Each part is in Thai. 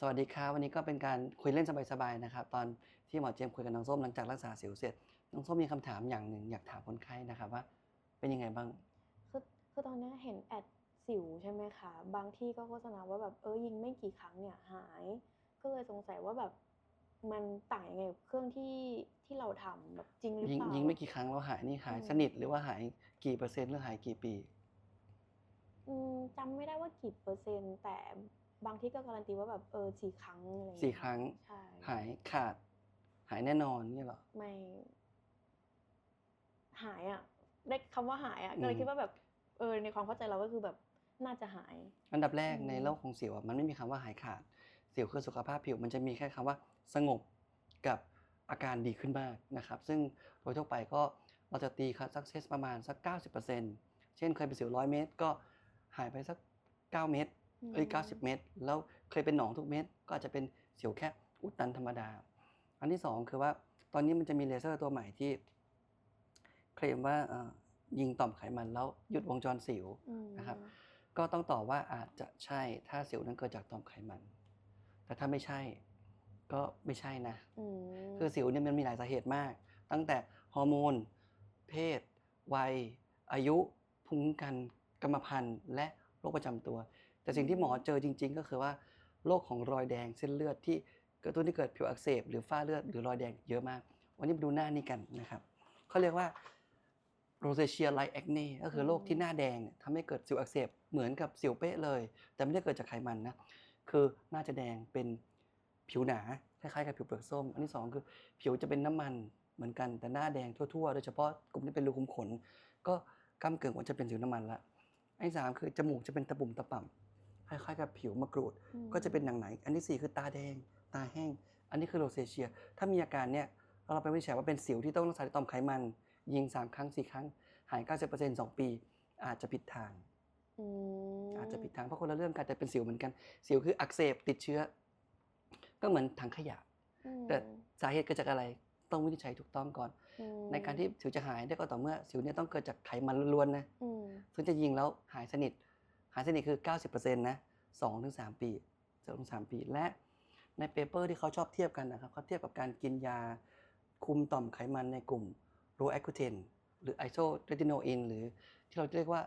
สวัสดีครับวันนี้ก็เป็นการคุยเล่นสบายๆนะครับตอนที่หมอเจมส์คุยกับน้องส้มหลังจากรักษาสิวเสร็จน้องส้มมีคำถามอย่างหนึ่งอยากถามคนไข้นะครับว่า เป็นยังไงบ้างคือคือตอนเนี้ยเห็นแอดสิวใช่ไหมคะบางที่ก็โฆษณาว่าแบบเออยิงไม่กี่ครั้งเนี่ยหาย ก็เลยสงสัยว่าแบบมันต่างยังไงกับเครื่องที่ที่เราทำแบบจริงหรือยิงเปล่ายิงไม่กี่ครั้งแล้วหายนี่หายอืมสนิทหรือว่าหายกี่เปอร์เซ็นต์หรือหายกี่ปีอืมจำไม่ได้ว่ากี่เปอร์เซ็นต์แต่ บางที่ก็การันตีว่าแบบเออสี่ครั้งอะไรอย่างสี่เงี้ยครั้งใช่หายขาด หายแน่นอนนี่เหรอไม่ หายอะได้คำว่าหายอะก็เลอืยมคิดว่าแบบเออในความเข้าใจเราก็คือแบบน่าจะหาย อันดับแรกอืมในโลกของสิวอะมันไม่มีคำว่าหายขาดสิวคือสุขภาพผิวมันจะมีแค่คำว่าสงบกับอาการดีขึ้นมากนะครับ ซึ่งโดยทั่วไปก็เราจะตีคัดสักเซสประมาณสัก 90%เช่นเคยเป็นสิวร้อยเมตร ก็หายไปสัก 9 เมตร เอ้ย90เมตร แล้วเคยเป็นหนองทุกเม็ดก็อาจจะเป็นสิวแค่อุดตันธรรมดา อันที่สองคือว่าตอนนี้มันจะมีเลเซอร์ตัวใหม่ที่ เคลมว่าเอ่อยิงต่อมไขมันแล้วหยุดวงจรสิวอืมนะครับ ก็ต้องตอบว่าอาจจะใช่ถ้าสิวนั้นเกิดจากต่อมไขมัน แต่ถ้าไม่ใช่ก็ไม่ใช่นะอืมคือสิวเนี่ยมันมีหลายสาเหตุมาก ตั้งแต่ฮอร์โมน เพศ วัย อายุ ภูมิคุ้มกัน กรรมพันธุ์ และโรคประจำตัว แต่สิ่งที่หมอเจอจริง ๆ ก็คือว่าโรคของรอยแดงเส้นเลือดที่กระตุ้นให้เกิดผิวอักเสบหรือฝ้าเลือดหรือรอยแดงเยอะมาก วันนี้มาดูหน้านี้กันนะครับเขาเรียกว่าโรเซเชียไลแอคเนก็คือโรคที่หน้าแดงเนี่ยทำให้เกิดสิวอักเสบเหมือนกับสิวเป๊ะเลย แต่ไม่ได้เกิดจากไขมันนะคือหน้าจะแดงเป็นผิวหนาคล้ายๆกับผิวเปลือกส้ม อันที่สองคือผิวจะเป็นน้ำมันเหมือนกันแต่หน้าแดงทั่วๆ โดยเฉพาะกลุ่มที่เป็นรูขุมขน ก็ก้ากึ่งว่าจะเป็นสิวน้ำมันละอันที่สามคือจมูกจะเป็นตะปุ่มตะป่ำ คล้ายๆกับผิวมะกรูดอืมก็จะเป็นหนังไหน อันที่สี่คือตาแดง ตาแห้ง อันนี้คือโรเซเชีย ถ้ามีอาการเนี่ยเราไปวินิจฉัยว่าเป็นสิวที่ต้องรักษาด้วยต่อมไขมัน ยิงสามครั้งสี่ครั้ง หาย 90% 2 ปี อาจจะผิดทางอืมอาจจะผิดทางเพราะคนละเรื่องกันแต่เป็นสิวเหมือนกัน สิวคืออักเสบติดเชื้อ ก็เหมือนถังขยะอืมแต่สาเหตุเกิดจากอะไรต้องวินิจฉัยถูกต้องก่อนอืมในการที่สิวจะหายได้ก็ต่อเมื่อ สิวเนี่ยต้องเกิดจากไขมันล้วนๆนะอืมซึ่งจะยิงแล้วหายสนิท หายสนิทคือ 90%นะ2ถึง3ปี2ถึง3ปี และในเปเปอร์ที่เขาชอบเทียบกันนะครับเขาเทียบกับการกินยาคุมต่อมไขมันในกลุ่มโรแอคูเทนหรือไอโซเรติโนอินหรือที่เราเรียกว่า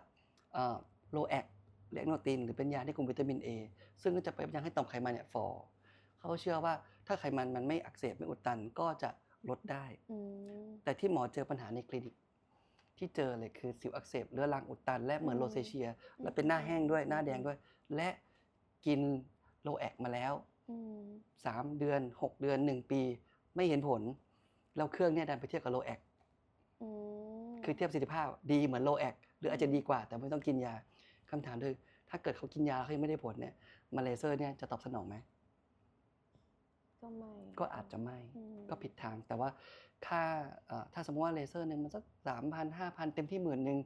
โรแอคเรกโนตินหรือเป็นยาที่กลุ่มวิตามิน A ซึ่งก็จะไปยังให้ต่อมไขมันเนี่ยฟอเขาเชื่อว่าถ้าไขมันมันไม่อักเสบไม่อุดตันก็จะลดได้อืมแต่ที่หมอเจอปัญหาในคลินิก ที่เจอเลยคือสิวอักเสบเรื้อรังอุดตัน และเหมือนอืมโรเซเชีย และเป็นหน้าแห้งด้วยอืมหน้าแดงด้วย และกินโลแอกมาแล้วอืม3เดือน6เดือน1ปี ไม่เห็นผล แล้วเครื่องเนี่ยดันไปเทียบกับโลแอกอืมคือเทียบประสิทธิภาพดีเหมือนโลแอกหรืออาจจะดีกว่า แต่ไม่ต้องกินยาคำถามคือถ้าเกิดเขากินยาแล้วเขายังไม่ได้ผลเนี่ยมาเลเซอร์เนี่ยจะตอบสนองไหมก็ ไม่ก็อาจจะไม่อืมก็ผิดทาง แต่ว่าค่าเอ่อถ้าสมมติว่าเลเซอร์หนึ่งมันสักสามพันห้าพันเต็มที่หมื่นหนึ่ง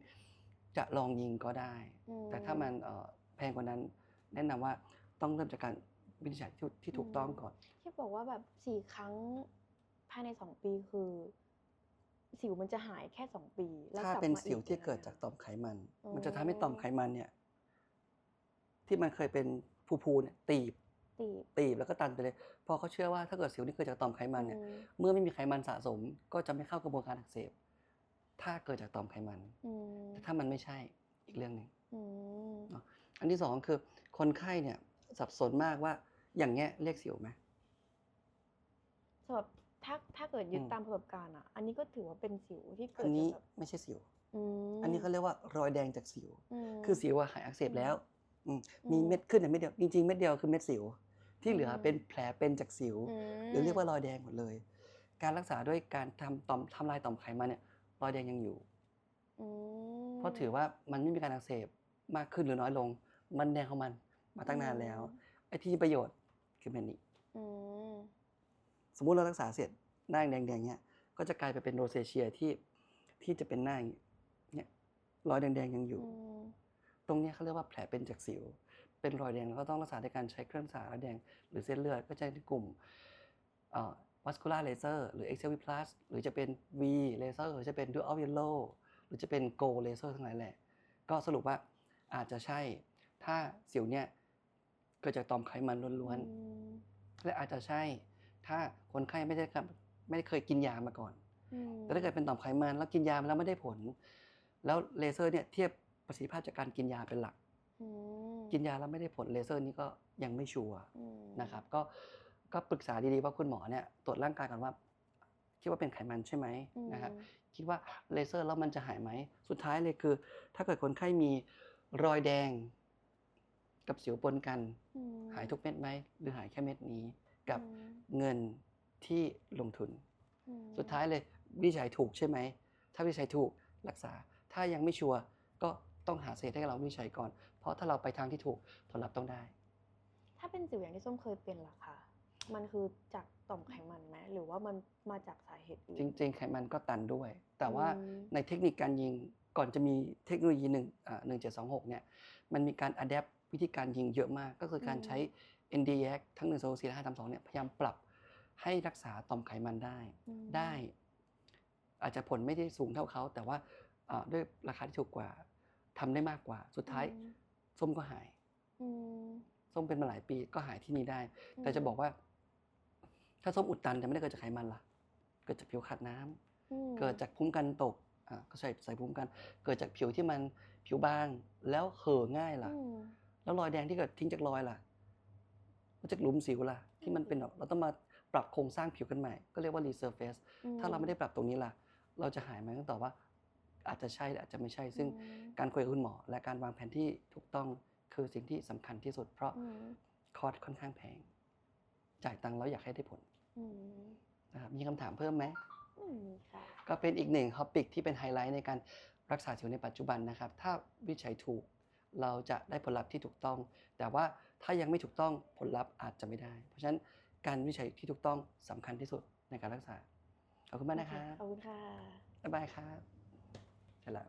จะลองยิงก็ได้อืแต่ถ้ามันเอ่อแพงกว่านั้น แนะนำว่าต้องเริ่มจากการวินิจฉัยที่ที่ถูกต้องก่อนที่บอกว่าแบบสี่ครั้งภายในสองปีคือ สิวมันจะหายแค่สองปี แล้วถ้ากลับเป็นมาสิวอีที่เกิดจากต่อมไขมันอ๋อมันจะทำให้ต่อมไขมันเนี่ย ที่มันเคยเป็นพูๆเนี่ยตีบ ตีบตีบแล้วก็ตันไปเลยพอเขาเชื่อว่าถ้าเกิดสิวที่เกิดจากต่อมไขมันเนี่ยอืมเมื่อไม่มีไขมันสะสมก็จะไม่เข้ากระบวนการอักเสบ ถ้าเกิดจากต่อมไขมันอืมแต่ถ้ามันไม่ใช่อีกเรื่องหนึ่งอืมอันที่สองคือ คนไข้เนี่ยสับสนมากว่าอย่างเงี้ยเรียกสิวไหมสำหรับถ้าถ้าเกิดยึดอืมตามประสบการณ์อะ อันนี้ก็ถือว่าเป็นสิวที่เกิอัดนนี้จากแบบไม่ใช่สิวอืมอันนี้เขาเรียกว่ารอยแดงจากสิวมคือสิวอะหายอักเสบแล้วอื มอืมมีเม็ดขึ้นแต่เม็ดเดียวจริงๆเม็ดเดียวคือเม็ดสิว ที่เหลืออมเป็นแผลเป็นจากสิวมหรือเรียกว่ารอยแดงหมดเลย การรักษาด้วยการทำต่อมทำลายต่อมไขมันเนี่ยรอยแดงยังอยู่อืมเพราะถือว่ามันไม่มีการอักเสบมากขึ้นหรือน้อยลง มันแดงของมันมาตั้งนานแล้วไอ้ที่มีประโยชน์คือแมนนี่อืมสมมุติเรารักษาเสร็จหน้าแดงๆเนี่ยก็จะกลายไปเป็นโรเซเชียที่ที่จะเป็นหน้าอย่างเงี้ยเนี่ยรอยแดงๆยังอยู่อืม ตรงเนี้ยเขาเรียกว่าแผลเป็นจากสิว เป็นรอยแดงแล้วก็ต้องรักษาด้วยการใช้เครื่องสารแดง หรือเส้นเลือดก็จะในกลุ่มวัสคูล่าเลเซอร์หรือ XLV plus หรือจะเป็น V เลเซอร์หรือจะเป็น Dual Yellow หรือจะเป็น Go เลเซอร์ทั้งหลายแหละ ก็สรุปว่าอาจจะใช่ ถ้าสิวเนี่ยเกิดจากต่อมไขมันล้วนอืมและอาจจะใช่ ถ้าคนไข้ไม่ได้ครับไม่ได้เคยกินยามาก่อนอืมแต่ถ้าเกิดเป็นต่อมไขมันแล้วกินยามาแล้วไม่ได้ผล แล้วเลเซอร์เนี่ยเทียบ ประสิทธิภาพจากการกินยาเป็นหลักอืมกินยาแล้วไม่ได้ผลเลเซอร์นี้ก็ยังไม่ชัวร์อืมนะครับก็ก็ปรึกษาดีๆว่าคุณหมอเนี่ยตรวจร่างกายก่อนว่า คิดว่าเป็นไขมันใช่ไหมอืมนะครับคิดว่าเลเซอร์แล้วมันจะหายไหมสุดท้ายเลยคือ ถ้าเกิดคนไข้มีรอยแดง กับสิวปนกันอืมหายทุกเม็ดไหมหรือหายแค่เม็ดนี้ กับอืมเงินที่ลงทุนอืมสุดท้ายเลยวินิจฉัยถูกใช่ไหมถ้าวินิจฉัยถูกรักษา ถ้ายังไม่ชัวร์ก็ ต้องหาเศษให้เราวินิจฉัยก่อน เพราะถ้าเราไปทางที่ถูกผลลัพธ์ต้องได้ ถ้าเป็นสิวอย่างที่ส้มเคยเป็นล่ะคะมันคือจากต่อมไขมันไหมหรือว่ามันมาจากสาเหตุอื่นจริง ๆ ไขมันก็ตันด้วย แต่ว่าอืมในเทคนิคการยิงก่อนจะมีเทคโนโลยีหนึ่งหนึ่งเจ็ดสองหกเนี่ยมันมีการอัดแอปวิธีการยิงเยอะมาก ก็คือการใช้ NDX ทั้ง1 2 4และ5 3 2เนี่ยพยายามปรับให้รักษาต่อมไขมันได้อืมได้ อาจจะผลไม่ได้สูงเท่าเขา แต่ว่าอ่าด้วยราคาที่ถูกกว่า ทำได้มากกว่า สุดท้ายอืมส้มก็หายอืมส้มเป็นมาหลายปีก็หายที่นี่ได้ แต่จะบอกว่า ถ้าส้มอุดตันจะไม่ได้เกิดจากไขมันล่ะ เกิดจากผิวขาดน้ำอืมเกิดจากภูมิกันตกอ่าก็ใส่ใส่ภูมิกัน เกิดจากผิวที่มันผิวบาง แล้วเห่อะง่ายล่ะอืมแล้วรอยแดงที่เกิดทิ้งจากรอยล่ะมาจากหลุมสิวล่ะ ที่มันเป็นแบบเราต้องมาปรับโครงสร้างผิวกันใหม่ ก็เรียกว่า resurface ถ้าเราไม่ได้ปรับตรงนี้ล่ะ เราจะหายไหมต้องตอบว่า อาจจะใช่หรืออาจจะไม่ใช่ ซึ่งอืมการคุยกับคุณหมอ และการวางแผนที่ถูกต้องคือสิ่งที่สำคัญที่สุด เพราะอืมคอร์สค่อนข้างแพง จ่ายตังค์แล้วอยากให้ได้ผลอืมนะครับมีคำถามเพิ่มไหมไม่มีค่ะก็เป็นอีกหนึ่งท็อปิกที่เป็นไฮไลท์ในการรักษาสิวในปัจจุบันนะครับ ถ้าวิจัยถูกเราจะได้ผลลัพธ์ที่ถูกต้อง แต่ว่าถ้ายังไม่ถูกต้องผลลัพธ์อาจจะไม่ได้ เพราะฉะนั้นการวิจัยที่ถูกต้องสำคัญที่สุดในการรักษาขอบคุณมากนะครับขอบคุณค่ะบ๊ายบายครับ ใช่แล้ว